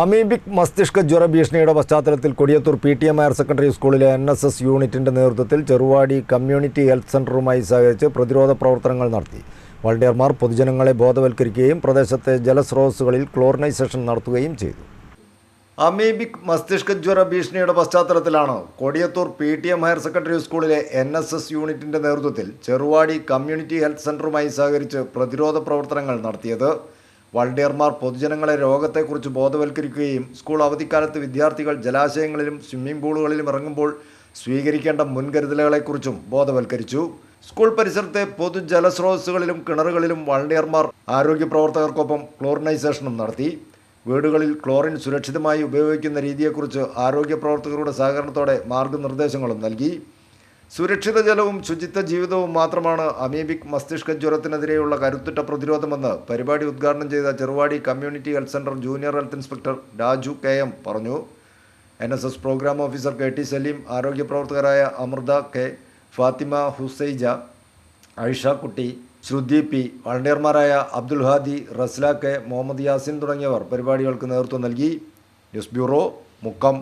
Amoebic മസ്തിഷ്ക ജ്വര ഭീഷണിയുടെ പശ്ചാത്തലത്തിൽ Kodiyathur P T M higher secondary സ്കൂളിലെ എൻ എസ് എസ് യൂണിറ്റിന്റെ നേതൃത്വത്തിൽ ചെറുവാടി കമ്മ്യൂണിറ്റി ഹെൽത്ത് സെന്ററുമായി സഹകരിച്ച് പ്രതിരോധ പ്രവർത്തനങ്ങൾ നടത്തി. വളണ്ടിയർമാർ പൊതുജനങ്ങളെ ബോധവൽക്കരിക്കുകയും പ്രദേശത്തെ ജലസ്രോതസ്സുകളിൽ ക്ലോറിനൈസേഷൻ നടത്തുകയും ചെയ്തു. അമീബിക് മസ്തിഷ്ക ജ്വര ഭീഷണിയുടെ പശ്ചാത്തലത്തിലാണ് Kodiyathur P T M higher secondary സ്കൂളിലെ എൻ എസ് എസ് യൂണിറ്റിന്റെ നേതൃത്വത്തിൽ ചെറുവാടി കമ്മ്യൂണിറ്റി ഹെൽത്ത് സെന്ററുമായി സഹകരിച്ച് പ്രതിരോധ പ്രവർത്തനങ്ങൾ നടത്തിയത്. വളണ്ടിയർമാർ പൊതുജനങ്ങളെ രോഗത്തെക്കുറിച്ച് ബോധവൽക്കരിക്കുകയും സ്കൂൾ അവധിക്കാലത്ത് വിദ്യാർത്ഥികൾ ജലാശയങ്ങളിലും സ്വിമ്മിംഗ് പൂളുകളിലും ഇറങ്ങുമ്പോൾ സ്വീകരിക്കേണ്ട മുൻകരുതലുകളെക്കുറിച്ചും ബോധവൽക്കരിച്ചു. സ്കൂൾ പരിസരത്തെ പൊതുജലസ്രോതസ്സുകളിലും കിണറുകളിലും വളണ്ടിയർമാർ ആരോഗ്യ പ്രവർത്തകർക്കൊപ്പം ക്ലോറിനൈസേഷനും നടത്തി. വീടുകളിൽ ക്ലോറിൻ സുരക്ഷിതമായി ഉപയോഗിക്കുന്ന രീതിയെക്കുറിച്ച് ആരോഗ്യ പ്രവർത്തകരുടെ സഹകരണത്തോടെ മാർഗനിർദ്ദേശങ്ങളും നൽകി. സുരക്ഷിത ജലവും ശുചിത്വ ജീവിതവും മാത്രമാണ് അമീബിക് മസ്തിഷ്ക ജ്വരത്തിനെതിരെയുള്ള കരുത്തുറ്റ പ്രതിരോധമെന്ന് പരിപാടി ഉദ്ഘാടനം ചെയ്ത Cheruvadi community health centre junior health inspector Raju K M പറഞ്ഞു. N S S programme officer K T Saleem ആരോഗ്യ പ്രവർത്തകരായ അമൃത കെ ഫാത്തിമ ഹുസൈജ ഐഷ കുട്ടി ശ്രുതി പി വളണ്ടിയർമാരായ അബ്ദുൽ ഹാദി റസ്ല കെ മുഹമ്മദ് യാസിൻ തുടങ്ങിയവർ പരിപാടികൾക്ക് നേതൃത്വം നൽകി. News bureau Mukkam.